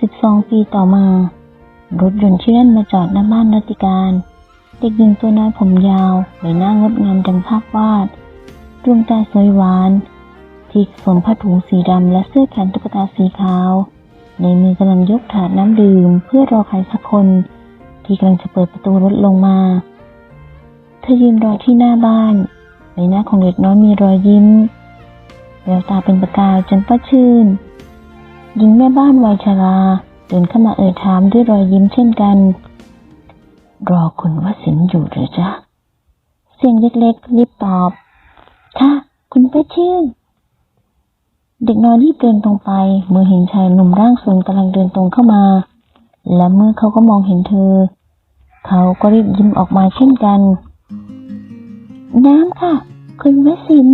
12 ปีต่อมา รถยนต์ที่เล่นมาจอดหน้าบ้านรัติการ เด็กหญิงตัวน้อยผมยาวใบหน้างดงามดังภาพวาดดวงตาสวยหวานที่สวมผ้าถุงสีดำและเสื้อแขนตุ๊กตาสีขาว ในมือกำลังยกถาดน้ำดื่มเพื่อรอใครสักคน ที่กำลังจะเปิดประตูรถลงมา เธอยืนรอที่หน้าบ้านใบหน้าของเด็กน้อยมีรอยยิ้มแววตาเป็นประกายจนป้าชื่น หญิงแม่บ้านวัยชราเดินเข้ามาเอ่ยถามด้วยรอยยิ้มเช่นกัน รอคุณวสินอยู่หรือจ๊ะ เสียงเล็กๆรีบตอบ ค่ะ คุณป้าชื่น เด็กน้อยรีบเดินตรงไป เมื่อเห็นชายหนุ่มร่างสูงกำลังเดินตรงเข้ามา และเมื่อเขาก็มองเห็นเธอ เขาก็รีบยิ้มออกมาเช่นกัน น้ำค่ะ คุณวสิน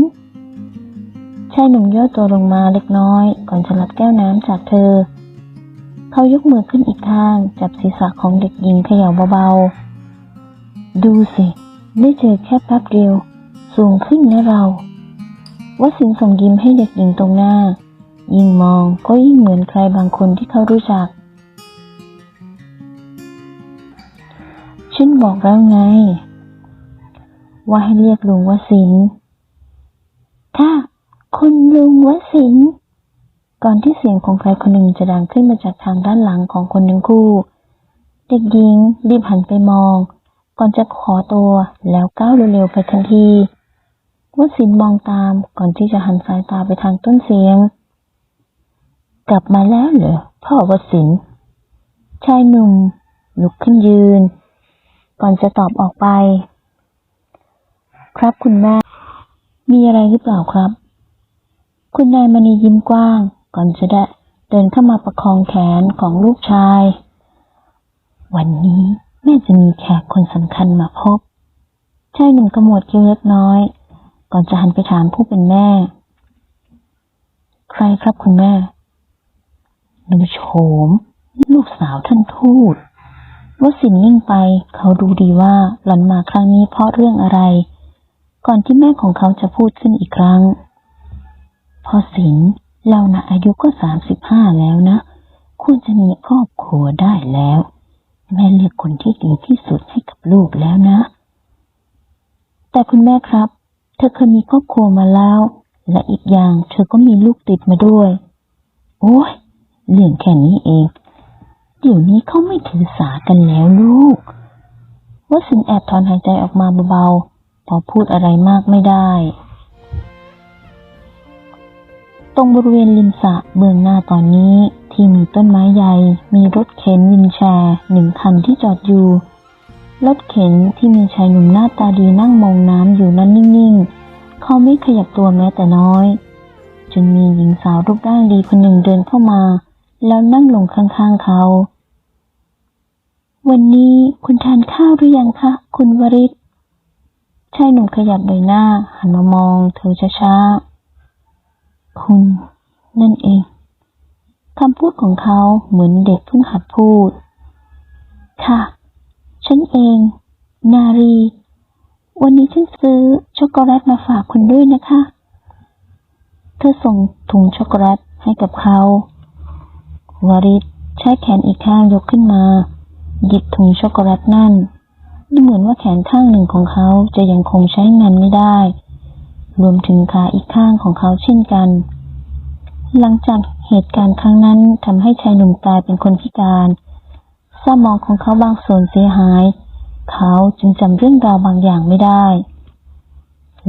ชายหนุ่มย่อตัวลงมาเล็กน้อย ก่อนจะรับแก้วน้ำจากเธอ เขายกมือขึ้นอีกข้าง จับศีรษะของเด็กหญิงเขย่าเบาๆ ดูสิ ได้เจอแค่แป๊บเดียว สูงขึ้นนะเราวสินส่งยิ้มให้เด็กหญิงตรงหน้า ยิ่งมองก็ยิ่งเหมือนใครบางคนที่เขารู้จัก ฉันบอกแล้วไง ว่าให้เรียกลุงวสินค่ะ คุณลุงวสินก่อนที่เสียงของใครคนหนึ่งจะดังขึ้นมาจากทางด้านหลังของคนทั้งคู่ เด็กหญิงรีบหันไปมอง ก่อนจะขอตัวแล้วก้าวเร็วๆไปทันทีวสินมองตามก่อนที่จะหันสายตาไปทางต้นเสียง กลับมาแล้วเหรอพ่อวสินชายหนุ่มลุกขึ้นยืน ก่อนจะตอบออกไป ครับคุณแม่ มีอะไรหรือเปล่าครับ คุณนายมณียิ้มกว้าง ก่อนจะได้เดินเข้ามาประคองแขนของลูกชาย วันนี้แม่จะมีแขกคนสำคัญมาพบชายหนุ่มกระหมวดคิ้วเล็กน้อย ก่อนจะหันไปถามผู้เป็นแม่ ใครครับคุณแม่หนูโฉม ลูกสาวท่านทูตวสินนิ่งไปเขาดูดีว่าหล่อนมาครั้งนี้เพราะเรื่องอะไร ก่อนที่แม่ของเขาจะพูดขึ้นอีกครั้ง พอสินเรานะอายุก็สามสิบห้าแล้วนะ ควรจะมีครอบครัวได้แล้ว แม่เลือกคนที่ดีที่สุดให้กับลูกแล้วนะ แต่คุณแม่ครับ เธอเคยมีครอบครัวมาแล้ว และอีกอย่างเธอก็มีลูกติดมาด้วย โอ้ยเรื่องแค่นี้เอง เดี๋ยวนี้เขาไม่ถือสากันแล้วลูกว่าสินแอบถอนหายใจออกมาเบาๆพอพูดอะไรมากไม่ได้ ตรงบริเวณริมสระเบื้องหน้าตอนนี้ที่มีต้นไม้ใหญ่ มีรถเข็นวินแชร์หนึ่งคันที่จอดอยู่ รถเข็นที่มีชายหนุ่มหน้าตาดีนั่งมองน้ำอยู่นั้นนิ่งๆ เขาไม่ขยับตัวแม้แต่น้อย จนมีหญิงสาวรูปร่างดีคนหนึ่งเดินเข้ามา แล้วนั่งลงข้างๆเขา วันนี้คุณทานข้าวหรือยังคะ คุณวริศชายหนุ่มขยับใบหน้าหันมามองเธอช้าๆ คุณนั่นเองคำพูดของเขาเหมือนเด็กเพิ่งหัดพูด ค่ะ ฉันเอง นารี วันนี้ฉันซื้อช็อกโกแลตมาฝากคุณด้วยนะคะ เธอส่งถุงช็อกโกแลตให้กับเขาวาริศใช้แขนอีกข้างยกขึ้นมา หยิบถุงช็อกโกแลตนั่นดูเหมือนว่าแขนข้างหนึ่งของเขาจะยังคงใช้งานไม่ได้ รวมถึงขาอีกข้างของเขาเช่นกัน หลังจากเหตุการณ์ครั้งนั้นทำให้ชายหนุ่มกลายเป็นคนพิการสมองของเขาบางส่วนเสียหาย เขาจึงจำเรื่องราวบางอย่างไม่ได้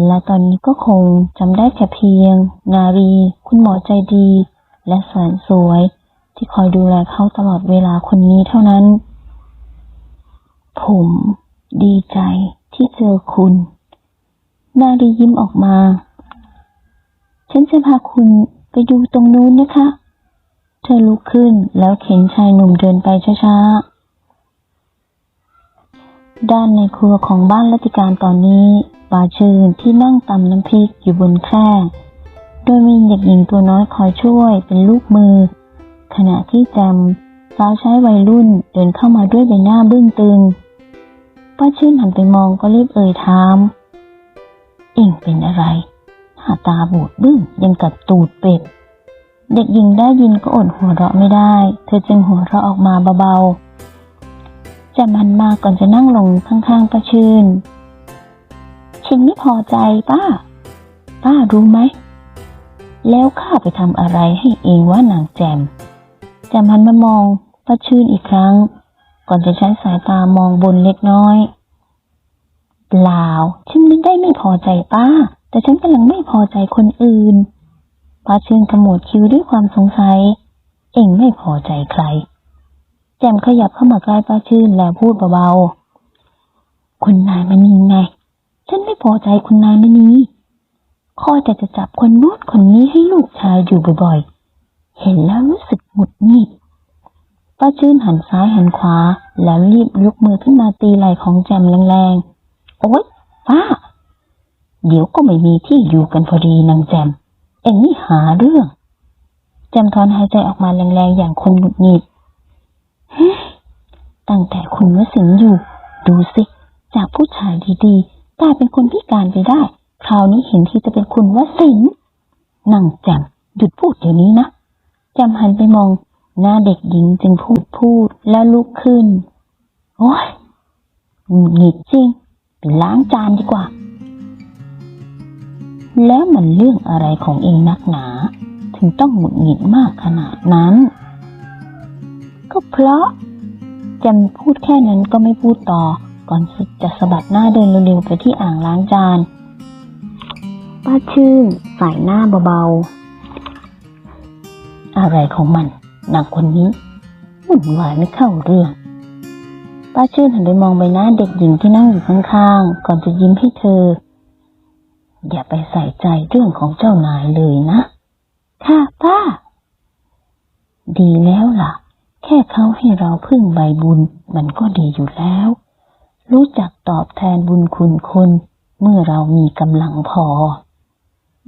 และตอนนี้ก็คงจำได้แค่เพียง นารี คุณหมอใจดี และแสนสวย ที่คอยดูแลเขาตลอดเวลาคนนี้เท่านั้น ผมดีใจที่เจอคุณ นารียิ้มออกมา ฉันจะพาคุณไปดูตรงนู้นนะคะ เธอลุกขึ้นแล้วเข็นชายหนุ่มเดินไปช้าๆ ด้านในครัวของบ้านรัติการตอนนี้ปาเชิญที่นั่งตำน้ำพริกอยู่บนแคร่โดยมีเด็กหญิงตัวน้อยคอยช่วยเป็นลูกมือ ขณะที่แจมสาวใช้วัยรุ่นเดินเข้ามาด้วยใบหน้าบึ้งตึงป้าชื่นหันไปมองก็รีบเอ่ยถาม เองเป็นอะไร หน้าตาบูดบึ้งยังกับตูดเป็ด เด็กหญิงได้ยินก็อดหัวเราะไม่ได้ เธอจึงหัวเราะออกมาเบาๆแจมันมาก่อนจะนั่งลงข้างๆป้าชื่น ฉันไม่พอใจป้า ป้ารู้ไหม แล้วข้าไปทำอะไรให้เองว่านางแจมแจมหันมามองป้าชื่นอีกครั้ง ก่อนจะใช้สายตามองบนเล็กน้อย ล่าฉันไม่ได้ไม่พอใจป้า แต่ฉันกำลังไม่พอใจคนอื่น ป้าชื่นขมวดคิ้วด้วยความสงสัย เองไม่พอใจใคร แจมขยับเข้ามาใกล้ป้าชื่นแล้วพูดเบาๆ คุณนายมณีไง ฉันไม่พอใจคุณนายมณีคอยแต่จะจับคนนู้นคนนี้ให้ลูกชายอยู่บ่อยๆ เห็นแล้วรู้สึกหงุดหงิดป้าชื่นหันซ้ายหันขวา แล้วรีบยกมือขึ้นมาตีไหล่ของแจมแรงๆ โอ๊ยป้า เดี๋ยวก็ไม่มีที่อยู่กันพอดีนางแจม เอ็งนี่หาเรื่อง แจมถอนหายใจออกมาแรงๆอย่างคนหงุดหงิดตั้งแต่คุณวสิงห์อยู่ ดูสิ จากผู้ชายดีๆกลายเป็นคนพิการไปได้ คราวนี้เห็นที่จะเป็นคุณวสิงห์นั่งแจมหยุดพูดเดี๋ยวนี้นะแจมหันไปมองหน้าเด็กหญิงจึงพูดพูดแล้วลุกขึ้น โอ้ยหงุดหงิดจริง ล้างจานดีกว่า แล้วมันเรื่องอะไรของเองนักหนา ถึงต้องหงุดหงิดมากขนาดนั้น ก็เพราะแจมพูดแค่นั้นก็ไม่พูดต่อ ก่อนจะสะบัดหน้าเดินเร็วๆไปที่อ่างล้างจาน ป้าชื่นสายหน้าเบาๆ อะไรของมันนางคนนี้วุ่นวายไม่เข้าเรื่อง ป้าชื่นหันไปมองใบหน้าเด็กหญิงที่นั่งอยู่ข้างๆ ก่อนจะยิ้มให้เธอ อย่าไปใส่ใจเรื่องของเจ้านายเลยนะ ค่ะป้า ดีแล้วล่ะ แค่เขาให้เราพึ่งใบบุญ มันก็ดีอยู่แล้ว รู้จักตอบแทนบุญคุณคนเมื่อเรามีกำลังพอ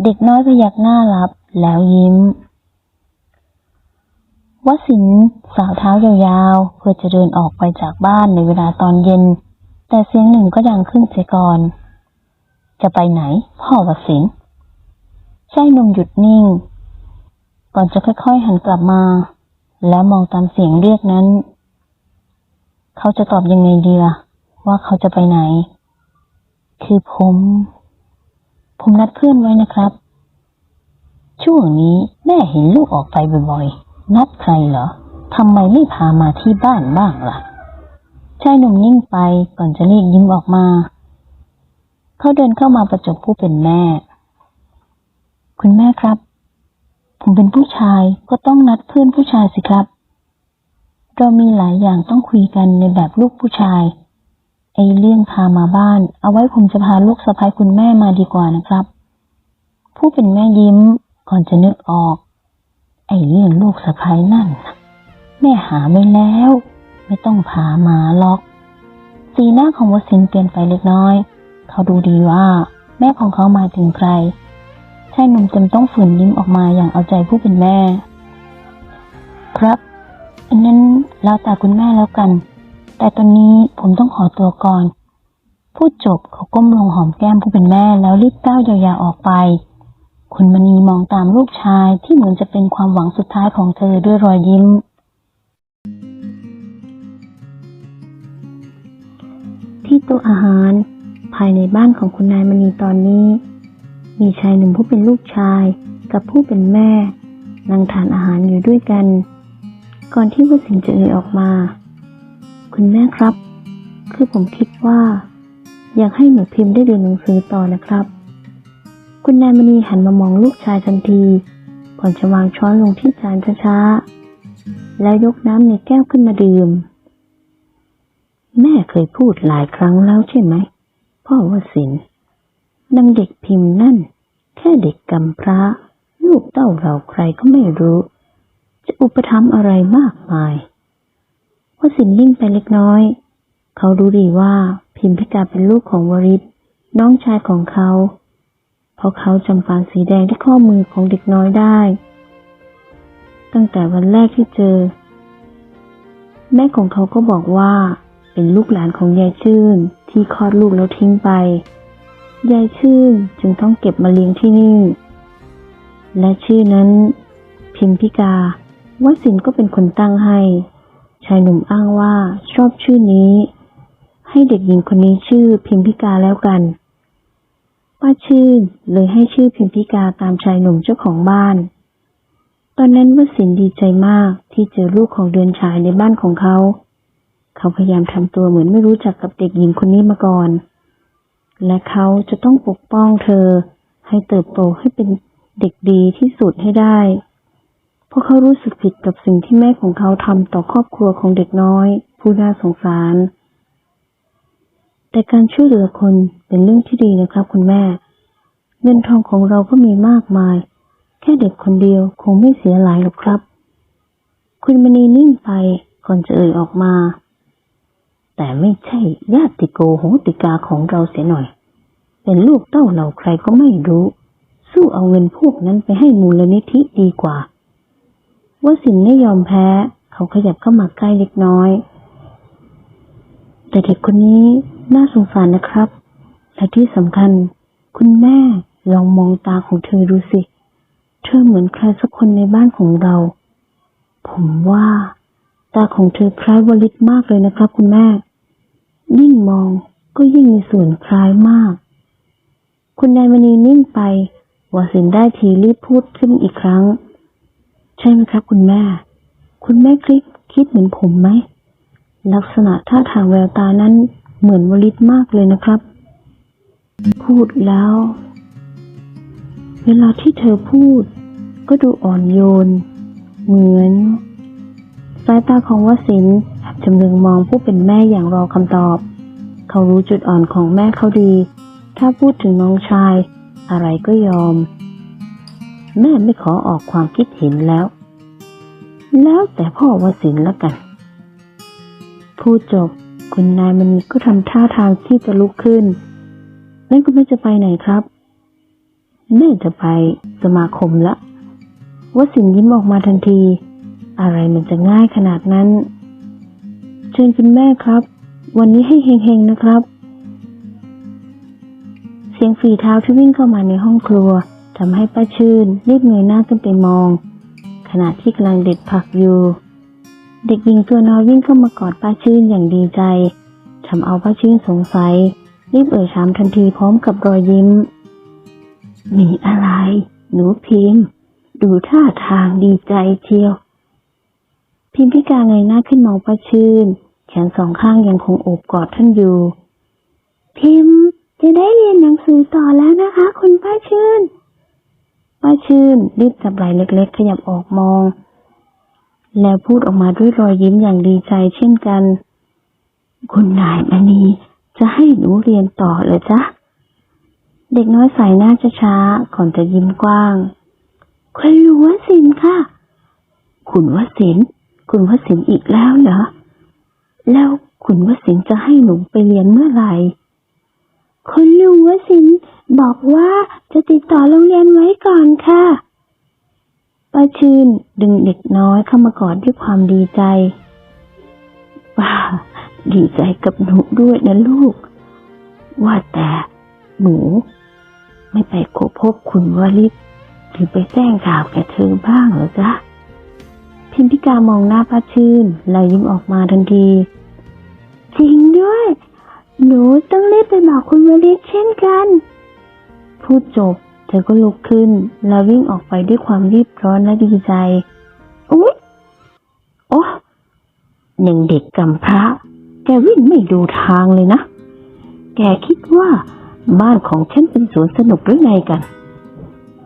เด็กน้อยพยักหน้ารับแล้วยิ้ม วสินสาวเท้ายาวๆเพื่อจะเดินออกไปจากบ้านในเวลาตอนเย็น แต่เสียงหนึ่งก็ดังขึ้นเสียก่อน จะไปไหน พ่อวสินชายหนุ่มหยุดนิ่ง ก่อนจะค่อยๆหันกลับมา แล้วมองตามเสียงเรียกนั้น เขาจะตอบยังไงดีล่ะว่าเขาจะไปไหน คือผม ผมนัดเพื่อนไว้นะครับ ช่วงนี้แม่เห็นลูกออกไปบ่อยๆ นัดใครเหรอทำไมไม่พามาที่บ้านบ้างล่ะชายหนุ่มนิ่งไปก่อนจะรีบยิ้มออกมา เขาเดินเข้ามาประจบผู้เป็นแม่ คุณแม่ครับ ผมเป็นผู้ชายก็ต้องนัดเพื่อนผู้ชายสิครับ เรามีหลายอย่างต้องคุยกันในแบบลูกผู้ชาย ไอ้เรื่องพามาบ้าน เอาไว้ผมจะพาลูกสะพ้ายคุณแม่มาดีกว่านะครับ ผู้เป็นแม่ยิ้มก่อนจะนึกออก ไอ้เรื่องลูกสะพ้ายนั่นแม่หาไว้แล้ว ไม่ต้องพามาหรอก สีหน้าของวสินเปลี่ยนไปเล็กน้อย เขาดูดีว่า แม่ของเขาหมายถึงใครชายหนุ่มจึงต้องฝืนยิ้มออกมาอย่างเอาใจผู้เป็นแม่ ครับอันนั้นแล้วแต่คุณแม่แล้วกัน แต่ตอนนี้ผมต้องขอตัวก่อน พูดจบเขาก้มลงหอมแก้มผู้เป็นแม่แล้วรีบก้าวยาวๆออกไป คุณมณีมองตามลูกชายที่เหมือนจะเป็นความหวังสุดท้ายของเธอด้วยรอยยิ้ม ที่โต๊ะอาหาร ภายในบ้านของคุณนายมณีตอนนี้ มีชายหนุ่มผู้เป็นลูกชายกับผู้เป็นแม่นั่งทานอาหารอยู่ด้วยกัน ก่อนที่วสินจะเอ่ยออกมา คุณแม่ครับ คือผมคิดว่า อยากให้หนูพิมพ์ได้เรียนหนังสือต่อนะครับ คุณนายมณีหันมามองลูกชายทันทีก่อนจะวางช้อนลงที่จานช้าๆ แล้วยกน้ำในแก้วขึ้นมาดื่ม แม่เคยพูดหลายครั้งแล้วใช่ไหม พ่อวสินนางเด็กพิมพ์นั่น แค่เด็กกำพร้า ลูกเต้าเราใครก็ไม่รู้ จะอุปถัมภ์อะไรมากมายวสินนิ่งไปเล็กน้อย เขารู้ดีว่าพิมพิกาเป็นลูกของวริศน้องชายของเขา เพราะเขาจำปานสีแดงที่ข้อมือของเด็กน้อยได้ ตั้งแต่วันแรกที่เจอ แม่ของเขาก็บอกว่า เป็นลูกหลานของยายชื่นที่คลอดลูกแล้วทิ้งไป ยายชื่นจึงต้องเก็บมาเลี้ยงที่นี่ และชื่อนั้นพพิมพิกาวสินก็เป็นคนตั้งให้ ชายหนุ่มอ้างว่าชอบชื่อนี้ ให้เด็กหญิงคนนี้ชื่อพิมพิกาแล้วกัน ป้าชื่นเลยให้ชื่อพิมพิกาตามชายหนุ่มเจ้าของบ้าน ตอนนั้นวสินดีใจมากที่เจอลูกของเดือนฉายในบ้านของเขา เขาพยายามทำตัวเหมือนไม่รู้จักกับเด็กหญิงคนนี้มาก่อน และเขาจะต้องปกป้องเธอ ให้เติบโตให้เป็นเด็กดีที่สุดให้ได้เพราะเขารู้สึกผิดกับสิ่งที่แม่ของเขาทำต่อครอบครัวของเด็กน้อย ผู้น่าสงสาร แต่การช่วยเหลือคนเป็นเรื่องที่ดีนะครับ คุณแม่ เงินทองของเราก็มีมากมาย แค่เด็กคนเดียวคงไม่เสียหลายหรอกครับ คุณมณีนิ่งไปก่อนจะเอ่ยออกมา แต่ไม่ใช่ญาติโกโหติกาของเราเสียหน่อย เป็นลูกเต้าเหล่าใครก็ไม่รู้ สู้เอาเงินพวกนั้นไปให้มูลนิธิดีกว่าว่าสินไม่ยอมแพ้ เขาขยับเข้ามาใกล้เล็กน้อย แต่เด็กคนนี้ น่าสงสารนะครับ และที่สำคัญ คุณแม่ลองมองตาของเธอดูสิ เธอเหมือนใครสักคนในบ้านของเรา ผมว่า ตาของเธอคล้ายวลิตมากเลยนะครับ คุณแม่ ยิ่งมองก็ยิ่งมีส่วนคล้ายมาก คุณนายมณีนิ่งไปวาสินได้ทีรีบพูดขึ้นอีกครั้ง ใช่ไหมครับ คุณแม่ คุณแม่คลิปคิดเหมือนผมไหมลักษณะท่าทางแววตานั้น เหมือนวลิตมากเลยนะครับ พูดแล้ว เวลาที่เธอพูด ก็ดูอ่อนโยน เหมือน สายตาของวสินจำเริงมองผู้เป็นแม่อย่างรอคำตอบ เขารู้จุดอ่อนของแม่เขาดี ถ้าพูดถึงน้องชาย อะไรก็ยอม แม่ไม่ขอออกความคิดเห็นแล้ว แล้วแต่พ่อวสินละกัน พูดจบ คุณนายมณีก็ทำท่าทางที่จะลุกขึ้น นั่นก็ไม่จะไปไหนครับ แม่จะไปสมาคมละวสินยิ้มออกมาทันที อะไรมันจะง่ายขนาดนั้น เชิญคุณแม่ครับ วันนี้ให้เฮงๆนะครับ เสียงฝีเท้าที่วิ่งเข้ามาในห้องครัวทำให้ป้าชื่นรีบเงยหน้าขึ้นไปมอง ขณะที่กำลังเด็ดผักอยู่ เด็กหญิงตัวน้อยวิ่งเข้ามากอดป้าชื่นอย่างดีใจทำเอาป้าชื่นสงสัย รีบเอ่ยถามทันทีพร้อมกับรอยยิ้ม มีอะไร หนูพิมพ์ ดูท่าทางดีใจเชียว พิมพิกาเงยหน้าขึ้นมองป้าชื่น แขนสองข้างยังคงโอบกอดท่านอยู่ พิมพ์จะได้เรียนหนังสือต่อแล้วนะคะ คุณป้าชื่น ป้าชื่นรีบจับไหล่เล็ก ๆ ขยับออกมอง แล้วพูดออกมาด้วยรอยยิ้มอย่างดีใจเช่นกัน คุณนายมณีจะให้หนูเรียนต่อเหรอจ๊ะ เด็กน้อยสายหน้าช้าๆก่อนจะยิ้มกว้างคุณลุงวสินค่ะ คุณวสิน คุณวสินอีกแล้วเหรอ แล้วคุณวสินจะให้หนูไปเรียนเมื่อไหร่คุณลุงวสินบอกว่าจะติดต่อโรงเรียนไว้ก่อนค่ะ ป้าชื่นดึงเด็กน้อยเข้ามากอดด้วยความดีใจ ว้าดีใจกับหนูด้วยนะลูก ว่าแต่หนู ไม่ไปโคพบคุณวลิศหรือไปแจ้งข่าวแก่เธอบ้างเหรอจ๊ะ พิมพิกามองหน้าป้าชื่นแล้วยิ้มออกมาทันที จริงด้วย หนูต้องรีบไปบอกคุณวลิศเช่นกัน พูดจบ เธอก็ลุกขึ้น แล้ววิ่งออกไปด้วยความรีบร้อนและดีใจ อุ๊ยโอ้หนึ่งเด็กกำพร้า แกวิ่งไม่ดูทางเลยนะ แกคิดว่าบ้านของฉันเป็นสวนสนุกหรือไงกัน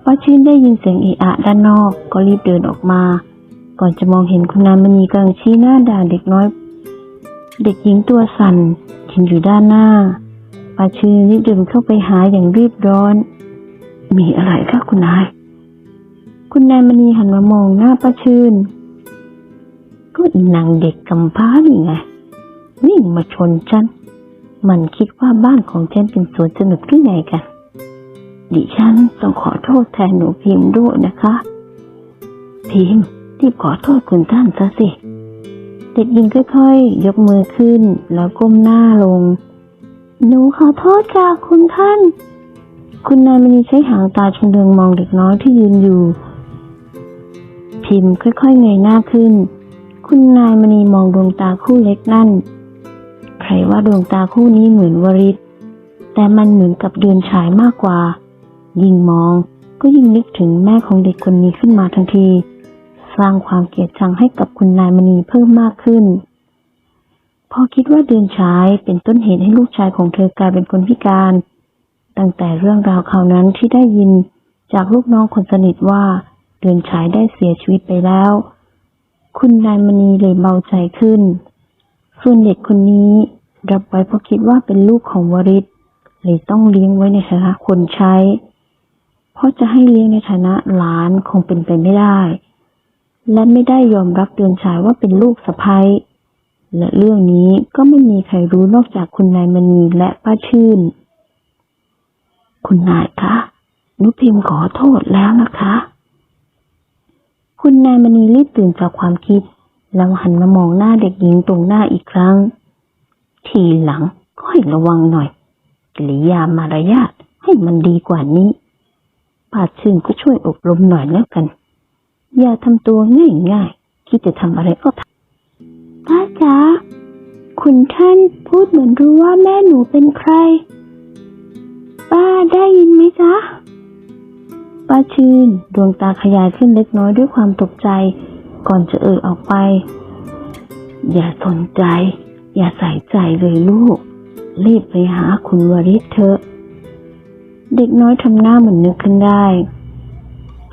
ป้าชื่นได้ยินเสียงเอะอะด้านนอก ก็รีบเดินออกมา ก่อนจะมองเห็นคุณนายมณีกำลังชี้หน้าด่าเด็กน้อย เด็กหญิงตัวสั่นยืนอยู่ด้านหน้าป้าชื่นรีบเดินเข้าไปหาอย่างรีบร้อน มีอะไรคะคุณนาย คุณนายมณีหันมามองหน้าป้าชื่น ก็นางเด็กกำพร้านี่ไงวิ่งมาชนฉัน มันคิดว่าบ้านของฉันเป็นสวนสนุกหรือไงกัน ดิฉันต้องขอโทษแทนหนูพิมพ์ด้วยนะคะ พิมพ์รีบขอโทษคุณท่านซะสิ เด็กหญิงค่อยๆ ยกมือขึ้นแล้วก้มหน้าลง หนูขอโทษค่ะคุณท่าน คุณนายมณีใช้หางตาชำเลืองมองเด็กน้อยที่ยืนอยู่พิพิมพ์ค่อยๆเงยหน้าขึ้น คุณนายมณีมองดวงตาคู่เล็กนั่น ใครว่าดวงตาคู่นี้เหมือนวริศแต่มันเหมือนกับเดือนฉายมากกว่า ยิ่งมองก็ยิ่งนึกถึงแม่ของเด็กคนนี้ขึ้นมาทันที สร้างความเกลียดชังให้กับคุณนายมณีเพิ่มมากขึ้น พอคิดว่าเดือนฉายเป็นต้นเหตุให้ลูกชายของเธอกลายเป็นคนพิการ ตั้งแต่เรื่องราวคราวนั้นที่ได้ยินจากลูกน้องคนสนิทว่าเดือนฉายได้เสียชีวิตไปแล้ว คุณนายมณีเลยเบาใจขึ้น ส่วนเด็กคนนี้รับไว้เพราะคิดว่าเป็นลูกของวริศเลยต้องเลี้ยงไว้ในฐานะคนใช้ เพราะจะให้เลี้ยงในฐานะหลานคงเป็นไปไม่ได้ และไม่ได้ยอมรับเดือนฉายว่าเป็นลูกสะใภ้และเรื่องนี้ก็ไม่มีใครรู้นอกจากคุณนายมณีและป้าชื่น คุณนายคะนุพิมพ์ขอโทษแล้วนะคะ คุณนายมณีรีบตื่นจากความคิด แล้วหันมามองหน้าเด็กหญิงตรงหน้าอีกครั้ง ทีหลังก็ให้ระวังหน่อยกิริยามารยาทให้มันดีกว่านี้ป้าชื่นก็ช่วยอบรมหน่อยแล้วกัน อย่าทำตัวง่ายๆคิดจะทำอะไรก็ทำป้าจ๋าคุณท่านพูดเหมือนรู้ว่าแม่หนูเป็นใคร ป้าได้ยินไหมจ๊ะ ป้าชื่นดวงตาขยายขึ้นเล็กน้อยด้วยความตกใจ ก่อนจะเอ่ยออกไป อย่าสนใจ อย่าใส่ใจเลยลูก รีบไปหาคุณวริศเถอะ เด็กน้อยทำหน้าเหมือนนึกขึ้นได้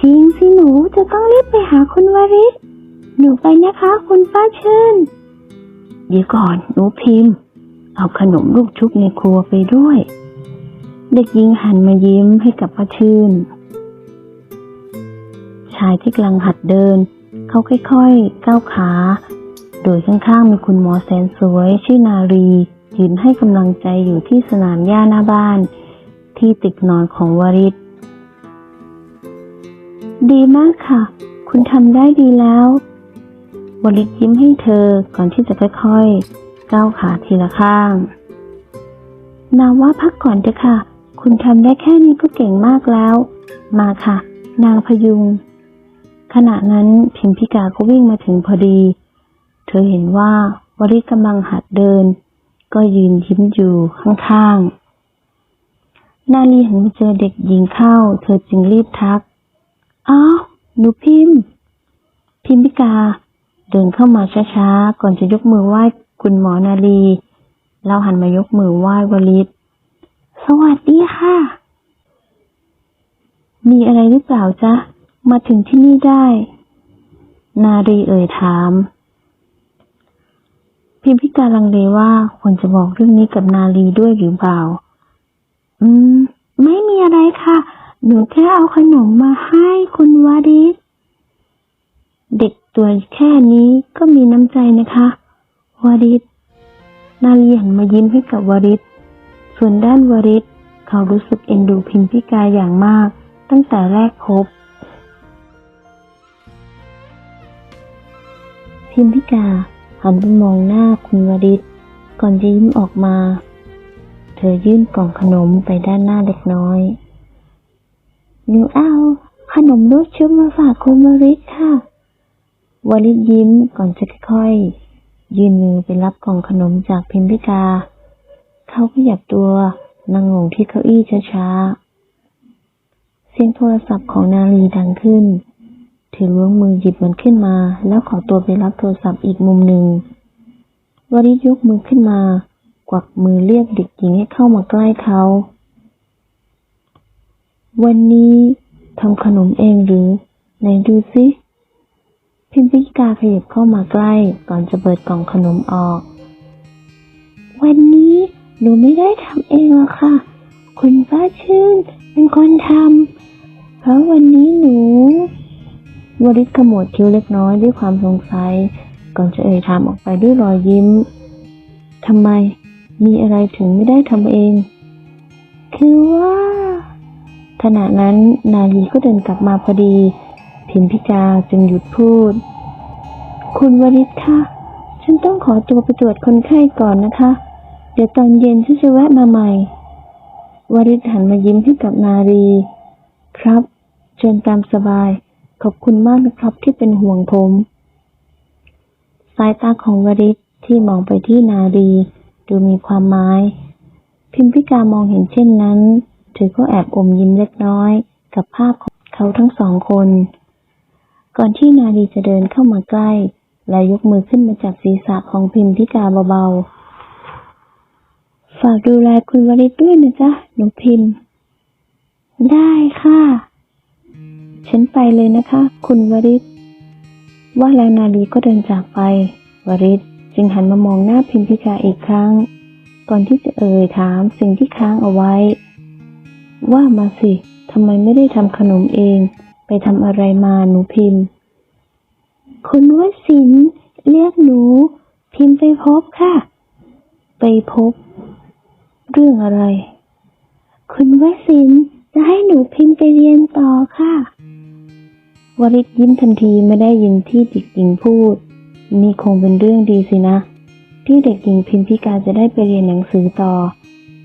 จริงสิหนูจะต้องรีบไปหาคุณวริศหนูไปนะคะ คุณป้าชื่น เดี๋ยวก่อนหนูพิมพ์ เอาขนมลูกชุบในครัวไปด้วย เด็กหญิงหันมายิ้มให้กับป้าชื่น ชายที่กำลังหัดเดิน เขาค่อยๆก้าวขา โดยข้างๆมีคุณหมอแสนสวยชื่อนารียืนให้กำลังใจอยู่ที่สนามหญ้าหน้าบ้าน ที่ตึกนอนของวริศดีมากค่ะ คุณทำได้ดีแล้ววริศยิ้มให้เธอก่อนที่จะค่อยๆก้าวขาทีละข้าง นาว่าพักก่อนเถอะค่ะ คุณทำได้แค่นี้ก็เก่งมากแล้ว มาค่ะ นางพยุง ขณะนั้นพิมพิกาก็วิ่งมาถึงพอดี เธอเห็นว่าวริกำลังหัดเดิน ก็ยืนยิ้มอยู่ข้างๆ นาลีเหันมาเจอเด็กหญิงเข้า เธอจึงรีบทัก อ้าวหนูพิมพิมพิกา เดินเข้ามาช้าๆ ก่อนจะยกมือไหว้คุณหมอนาลีแล้วหันมายกมือไหว้วริศ วัสดีค่ะ มีอะไรหรือเปล่าจ๊ะ มาถึงที่นี่ได้ นารีเอ่ยถาม พิมพิการลังเลว่าควรจะบอกเรื่องนี้กับนาลีด้วยหรือเปล่า อืม ไม่มีอะไรค่ะ หนูแค่เอาขนมมาให้คุณวาริศเด็กตัวแค่นี้ก็มีน้ำใจนะคะ วาริศนาลีหันมายิ้มให้กับวาริศ ส่วนด้านวริศเขารู้สึกเอ็นดูพิมพิกาอย่างมาก ตั้งแต่แรกพบ พิมพิกาหันไปมองหน้าคุณวริศก่อนจะยิ้มออกมา เธอยื่นกล่องขนมไปด้านหน้าเล็กน้อยหนูเอา ขนมลูกชุบมาฝากคุณวริศค่ะ วริศยิ้มก่อนจะค่อยๆ ยื่นมือไปรับกล่องขนมจากพิมพิกา เขาขยับตัวนั่งลงที่เก้าอี้ช้าๆ เสียงโทรศัพท์ของนาลีดังขึ้นถือล้วงมือหยิบมันขึ้นมา แล้วขอตัวไปรับโทรศัพท์อีกมุมหนึ่ง วริยกมือขึ้นมา กวักมือเรียกเด็กหญิงให้เข้ามาใกล้เขา วันนี้ทำขนมเองหรือ ไหนดูสิพิมพิกาขยับเข้ามาใกล้ก่อนจะเปิดกล่องขนมออก วันนี้ หนูไม่ได้ทำเองหรอกค่ะ คุณป้าชื่นเป็นคนทำเพราะวันนี้หนูวริศขมวดคิ้วเล็กน้อยด้วยความสงสัย ก่อนจะเอ่ยถามออกไปด้วยรอยยิ้มทำไมมีอะไรถึงไม่ได้ทำเอง คือว่าขณะนั้นนาลีก็เดินกลับมาพอดี พิมพิกาจึงหยุดพูด คุณวริศคะฉันต้องขอตัวไปตรวจคนไข้ก่อนนะคะ ดี๋ยวตอนเย็นฉันจะแวะมาใหม่วริศหันมายิ้มให้กับนารี ครับเชิญตามสบาย ขอบคุณมากนะครับที่เป็นห่วงผม สายตาของวริศที่มองไปที่นาดีดูมีความหมาย พิมพิกามองเห็นเช่นนั้น เธอก็แอบอมยิ้มเล็กน้อย กับภาพของเขาทั้งสองคน ก่อนที่นาดีจะเดินเข้ามาใกล้ และยกมือขึ้นมาจับศีรษะของพิมพิกาเบาๆ ฝากดูแลคุณวริศด้วยนะจ๊ะหนูพิมพ์ ได้ค่ะ ฉันไปเลยนะคะ คุณวริศว่าแล้วนาดีก็เดินจากไป วริศจึงหันมามองหน้าพิมพิกาอีกครั้ง ก่อนที่จะเอ่ยถามสิ่งที่ค้างเอาไว้ ว่ามาสิทำไมไม่ได้ทำขนมเอง ไปทำอะไรมาหนูพิมพ์ คุณวสินเรียกหนู พิมพ์ไปพบค่ะ ไปพบ เรื่องอะไร คุณวสินจะให้หนูพิมพ์ไปเรียนต่อค่ะ วริศยิ้มทันทีไม่ได้ยินที่เด็กหญิงพูด นี่คงเป็นเรื่องดีสินะ ที่เด็กหญิงพิมพิการจะได้ไปเรียนหนังสือต่อ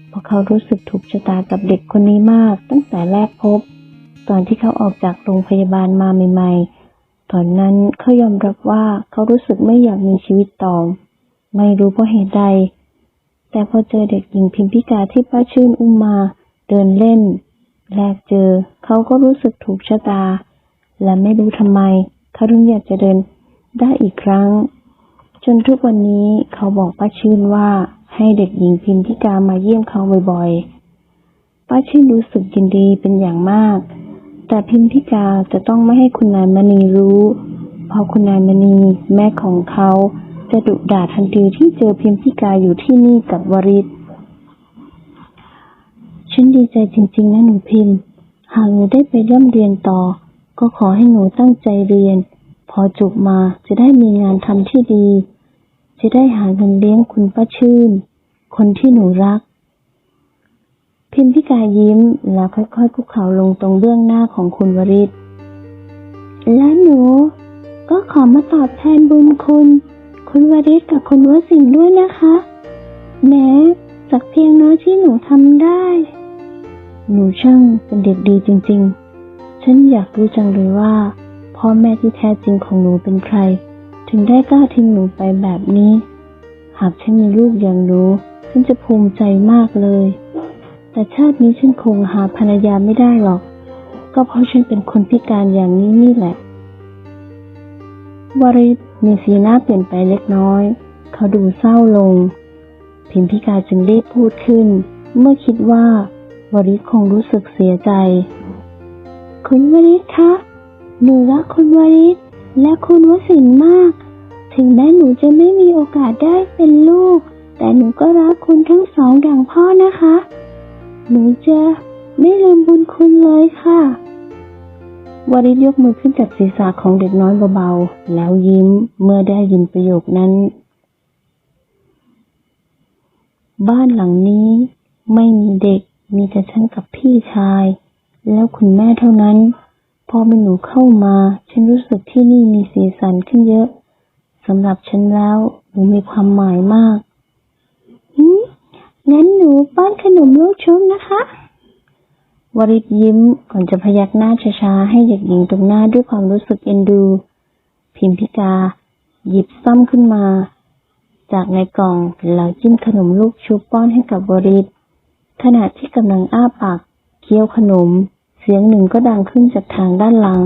เพราะเขารู้สึกถูกชะตากับเด็กคนนี้มากตั้งแต่แรกพบ ตอนที่เขาออกจากโรงพยาบาลมาใหม่ ๆ ตอนนั้นเขายอมรับว่าเขารู้สึกไม่อยากมีชีวิตต่อ ไม่รู้เพราะเหตุใด แต่พอเจอเด็กหญิงพิมพิกาที่ป้าชื่นอุ้มมา เดินเล่น แรกเจอเขาก็รู้สึกถูกชะตา และไม่รู้ทำไมเขาถึงอยากจะเดินได้อีกครั้ง จนทุกวันนี้เขาบอกป้าชื่นว่าให้เด็กหญิงพิมพิกามาเยี่ยมเขาบ่อยๆ ป้าชื่นรู้สึกยินดีเป็นอย่างมาก แต่พิมพิกาจะต้องไม่ให้คุณนายมณีรู้ เพราะคุณนายมณีแม่ของเขา จะดุด่าทันทีที่เจอพิมพิกาอยู่ที่นี่กับวริศฉันดีใจจริง ๆ นะหนูพิมพ์ หากหนูได้ไปเริ่มเรียนต่อ ก็ขอให้หนูตั้งใจเรียน พอจบมาจะได้มีงานทำที่ดี จะได้หาเงินเลี้ยงคุณป้าชื่น คนที่หนูรัก พิมพิกายิ้มแล้วค่อยๆคุกเข่าลงตรงเบื้องหน้าของคุณวริศและหนู ก็ขอมาตอบแทนบุญคุณ คุณวริศกับคุณวสินด้วยนะคะ แม้สักเพียงน้อยที่หนูทำได้ หนูช่างเป็นเด็กดีจริงๆ ฉันอยากรู้จังเลยว่าพ่อแม่ที่แท้จริงของหนูเป็นใคร ถึงได้กล้าทิ้งหนูไปแบบนี้ หากฉันมีลูกอย่างหนูฉันจะภูมิใจมากเลย แต่ชาตินี้ฉันคงหาภรรยาไม่ได้หรอก ก็เพราะฉันเป็นคนพิการอย่างนี้นี่แหละ วริศมีสีหน้าเปลี่ยนไปเล็กน้อย เขาดูเศร้าลง พิมพิกาจึงรีบพูดขึ้น เมื่อคิดว่า วริศคงรู้สึกเสียใจ คุณวริศคะหนูรักคุณวริศและคุณวสินมาก ถึงแม้หนูจะไม่มีโอกาสได้เป็นลูก แต่หนูก็รักคุณทั้งสองดังพ่อนะคะ หนูจะไม่ลืมบุญคุณเลยค่ะ วาริศยกมือขึ้นจับศีรษะของเด็กน้อยเบาๆ แล้วยิ้มเมื่อได้ยินประโยคนั้น บ้านหลังนี้ไม่มีเด็กมีแต่ฉันกับพี่ชาย แล้วคุณแม่เท่านั้น พอมีหนูเข้ามา ฉันรู้สึกที่นี่มีสีสันขึ้นเยอะสำหรับฉันแล้วหนูมีความหมายมากงั้นหนูป้อนขนมลูกชุบนะคะ วริศยิ้มก่อนจะพยักหน้าช้าๆ ให้เด็กหญิงตรงหน้าด้วยความรู้สึกเอ็นดู พิมพิกา หยิบซ่อมขึ้นมา จากในกล่องแล้วจิ้มขนมลูกชุบป้อนให้กับวริศขณะที่กำลังอ้าปากเคี้ยวขนม เสียงหนึ่งก็ดังขึ้นจากทางด้านหลัง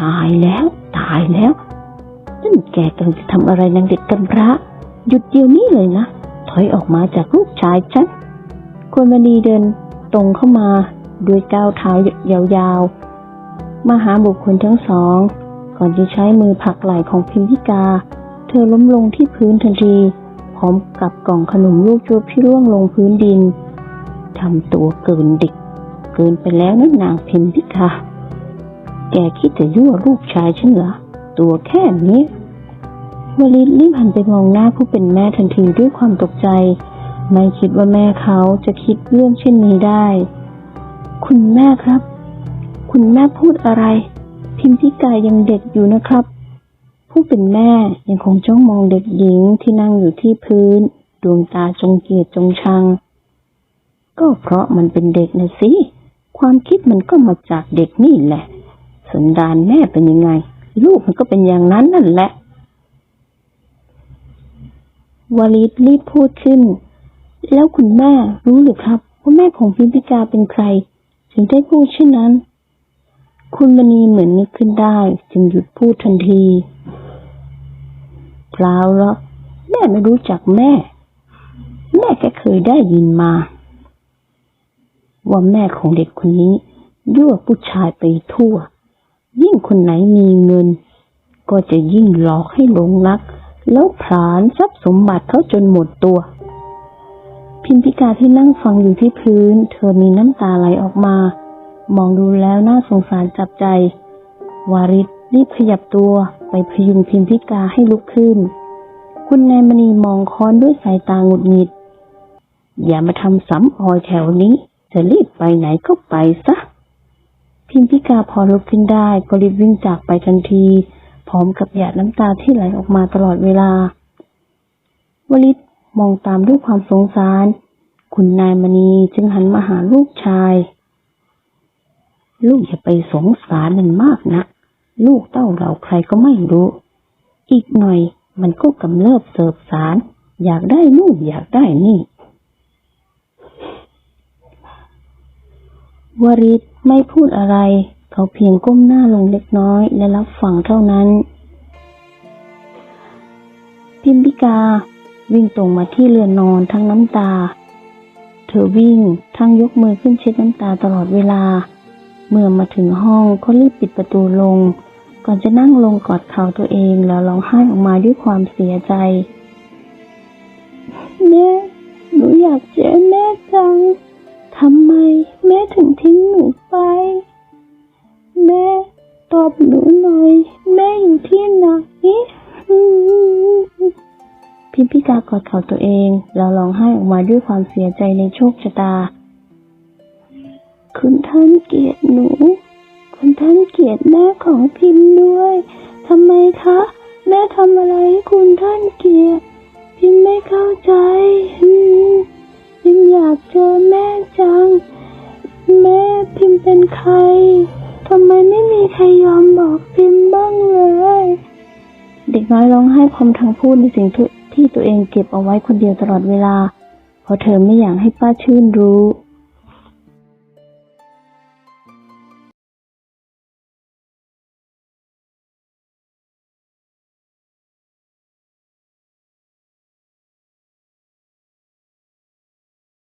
ตายแล้ว ตายแล้วนั่นแกกำลังจะทำอะไรนางเด็กกำพร้าหยุดเดี๋ยวนี้เลยนะ ถอยออกมาจากลูกชายฉันควรมณีเดิน ตรงเข้ามาด้วยก้าวเท้ายาวๆ มาหาบุคคลทั้งสอง ก่อนจะใช้มือผลักไหล่ของพิมพิกา เธอล้มลงที่พื้นทันที พร้อมกับกล่องขนมลูกชุบที่ร่วงลงพื้นดิน ทำตัวเกินเด็ก เกินไปแล้วนะนางพิมพิกา แกคิดจะยั่วลูกชายฉันเหรอ ตัวแค่นี้วลิศรีบหันไปมองหน้าผู้เป็นแม่ทันทีด้วยความตกใจ ไม่คิดว่าแม่เขาจะคิดเรื่องเช่นนี้ได้ คุณแม่ครับ คุณแม่พูดอะไร พิมพิกายังเด็กอยู่นะครับ ผู้เป็นแม่ยังคงจ้องมองเด็กหญิงที่นั่งอยู่ที่พื้น ดวงตาจงเกลียดจงชัง ก็เพราะมันเป็นเด็กนะสิ ความคิดมันก็มาจากเด็กนี่แหละสสันดานแม่เป็นยังไง ลูกมันก็เป็นอย่างนั้นนั่นแหละวลิดรีบพูดขึ้น แล้วคุณแม่รู้หรือครับว่าแม่ของพิมพิกาเป็นใคร ถึงได้พูดเช่นนั้น คุณมณีเหมือนนึกขึ้นได้ จึงหยุดพูดทันทีเปล่าหรอกแม่ไม่รู้จักแม่ แม่แค่เคยได้ยินมา ว่าแม่ของเด็กคนนี้ยั่วผู้ชายไปทั่ว ยิ่งคนไหนมีเงิน ก็จะยิ่งหลอกให้หลงรัก แล้วผลาญทรัพย์สมบัติเขาจนหมดตัว พิมพิกาที่นั่งฟังอยู่ที่พื้น เธอมีน้ำตาไหลออกมา มองดูแล้วน่าสงสารจับใจ วาริศรีบขยับตัวไปพยุงพิมพิกาให้ลุกขึ้น คุณนายมณีมองค้อนด้วยสายตาหงุดหงิด อย่ามาทำสำออยแถวนี้ จะรีบไปไหนก็ไปซะ พิมพิกาพอลุกขึ้นได้ก็รีบวิ่งจากไปทันที พร้อมกับหยาดน้ำตาที่ไหลออกมาตลอดเวลาวลิศ มองตามด้วยความสงสาร คุณนายมณีจึงหันมาหาลูกชาย ลูกอย่าไปสงสารมันมากนะลูกเต้าเราใครก็ไม่รู้ อีกหน่อยมันก็กำเริบเสิบสาร อยากได้นู่นอยากได้นี่วริศไม่พูดอะไร เขาเพียงก้มหน้าลงเล็กน้อยและรับฟังเท่านั้น พิมพิกา วิ่งตรงมาที่เรือนนอนทั้งน้ำตา เธอวิ่งทั้งยกมือขึ้นเช็ดน้ำตาตลอดเวลา เมื่อมาถึงห้องก็รีบปิดประตูลง ก่อนจะนั่งลงกอดเข่าตัวเองแล้วร้องไห้ออกมาด้วยความเสียใจแม่หนูอยากเจอแม่จังทำไมแม่ถึงทิ้งหนูไป แม่ตอบหนูหน่อย แม่อยู่ที่ไหน พิมพิกากอดเข่าตัวเองแล้วร้องไห้ออกมาด้วยความเสียใจในโชคชะตา คุณท่านเกลียดหนู คุณท่านเกลียดแม่ของพิมพ์ด้วยทำไมคะแม่ทำอะไรให้คุณท่านเกลียดพิมพ์ไม่เข้าใจพิมพ์อยากเจอแม่จัง แม่พิมพ์เป็นใครทำไมไม่มีใครยอมบอกพิมพ์บ้างเลย เด็กน้อยร้องไห้พร้อมทั้งพูดในสิ่ง ที่ตัวเองเก็บเอาไว้คนเดียวตลอดเวลา เพราะเธอไม่อยากให้ป้าชื่นรู้